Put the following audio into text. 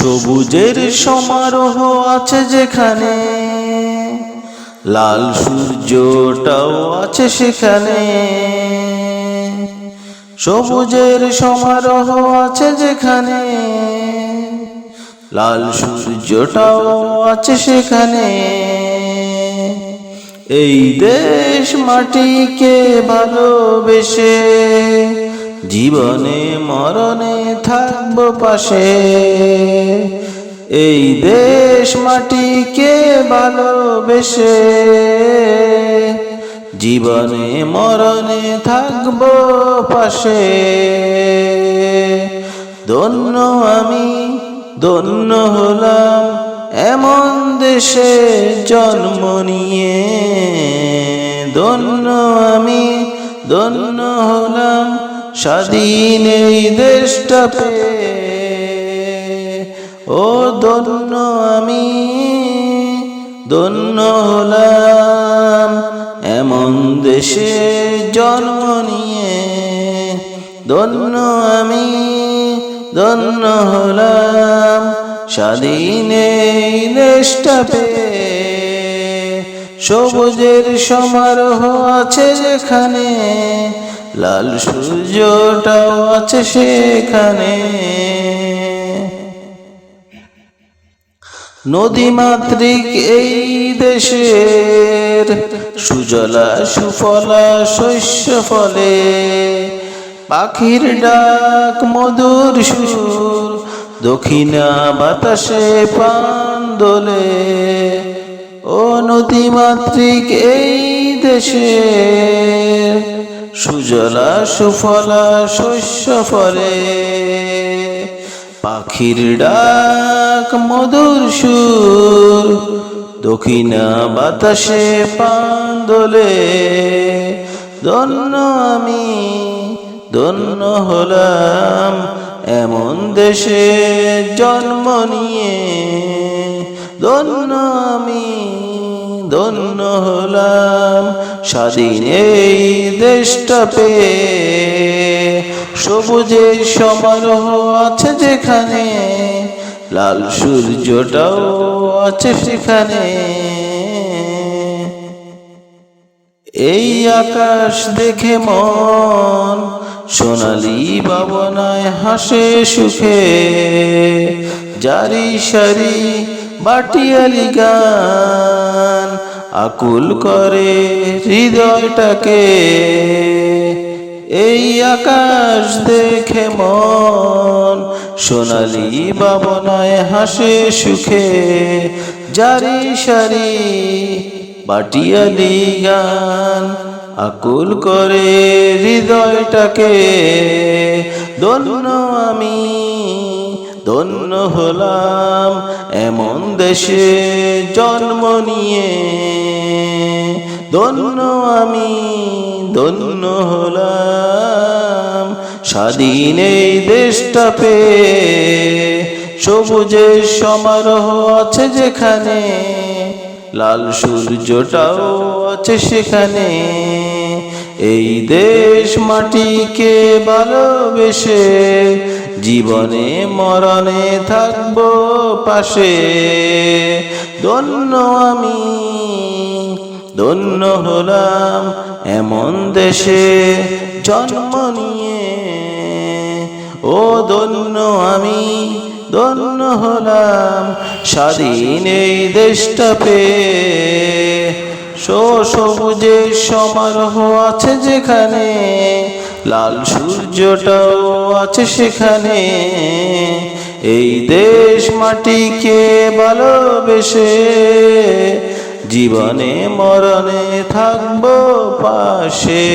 সবুজের সমারোহ আছে যেখানে, লাল সূর্যটাও আছে সেখানে। সবুজের সমারোহ আছে যেখানে, লাল সূর্যটাও আছে সেখানে। এই দেশ মাটিকে ভালোবেসে জীবনে, মরণে থাকব পাশে। এই দেশ মাটিকে ভালোবেসে? জীবনে, মরণে থাকব পাশে। ধন্য আমি, ধন্য হলাম এমন দেশে জন্ম নিয়ে। ধন্য আমি, ধন্য হলাম স্বাধীন এই দেশটা পেয়ে ও ধন্য আমি, ধন্য হলাম। এমন দেশে জন্ম নিয়ে ধন্য আমি, ধন্য হলাম। স্বাধীন এই দেশটা পেয়ে সবুজের সমারোহ আছে যেখানে, লাল সূর্যটাও আছে সেখানে। নদী মাতৃক এই দেশের সুজলা সুফলা শস্য ফলে, পাখির ডাক মধুর সুর, দক্ষিণা বাতাসে পান দোলে। মাতৃক এই দেশে সুজলা সুফলা শস্য ফলে। পাখির ডাক, মধুর সুর, দক্ষিণা বাতাসে পান্দোলে। ধন্য আমি, ধন্য হলাম এমন দেশে জন্ম নিয়ে। ধন্য আমি ধন্য হলাম। স্বাধীন এই দেশটা পেয়ে সবুজের সমারোহ আছে যেখানে, লাল সূর্যটাও আছে সেখানে। এই আকাশ দেখে মন সোনালি বাবনায় হাসে সুখে। জারি সারি বাটিয়ালি গান আকুল করে হৃদয়টাকে এই আকাশ দেখে মন। সোনালি বাবনায় হাসে সুখে, জারি সারি বাটিয়ালি গান। আকুল করে হৃদয়টাকে ধন্য আমি ধন্য হলাম, এমন দেশে জন্ম নিয়ে। ধন্য আমি, ধন্য হলাম, স্বাধীন এই দেশটা পেয়ে সবুজের সমারোহ আছে যেখানে, লাল সূর্যটাও আছে সেখানে। এই দেশ মাটিকে ভালোবেসে জীবনে মরণে থাকব পাশে। ধন্য আমি, ধন্য হলাম এমন দেশে জন্ম নিয়ে। ও ধন্য আমি, ধন্য হলাম স্বাধীন এই দেশটা পেয়ে সবুজের সমারোহ আছে যেখানে লাল সূর্যটাও আছে সেখানে। এই দেশ মাটিকে ভালোবেসে জীবনে মরণে থাকব পাশে।